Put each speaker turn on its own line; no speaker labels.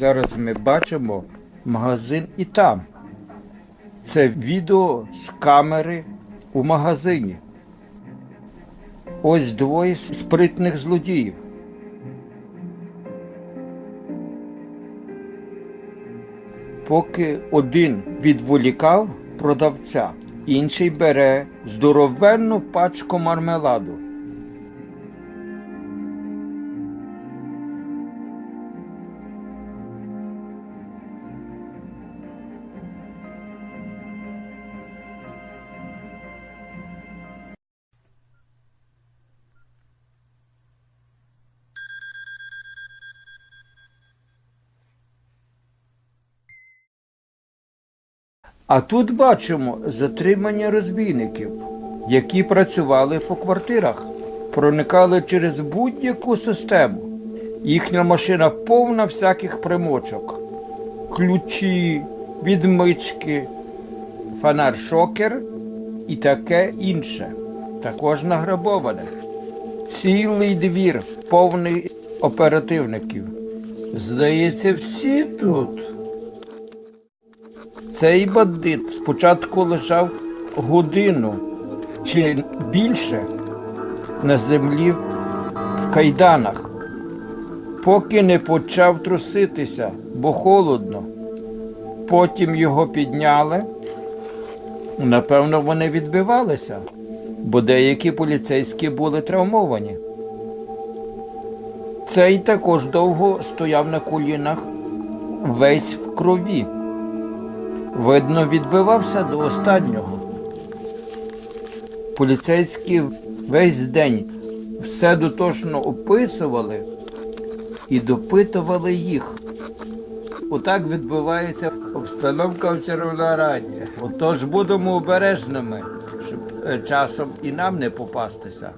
Зараз ми бачимо магазин і там. Це відео з камери у магазині. Ось двоє спритних злодіїв. Поки один відволікав продавця, інший бере здоровенну пачку мармеладу. А тут бачимо затримання розбійників, які працювали по квартирах, проникали через будь-яку систему. Їхня машина повна всяких примочок, ключі, відмички, фонар-шокер і таке інше. Також награбоване. Цілий двір повний оперативників. Здається, всі тут. Цей бандит спочатку лежав годину чи більше на землі в кайданах, поки не почав труситися, бо холодно. Потім його підняли. Напевно, вони відбивалися, бо деякі поліцейські були травмовані. Цей також довго стояв на колінах, весь в крові. Видно, відбивався до останнього. Поліцейські весь день все дотошно описували і допитували їх. Отак відбувається обстановка в Червонораді. Отож будемо обережними, щоб е, часом і нам не попастися.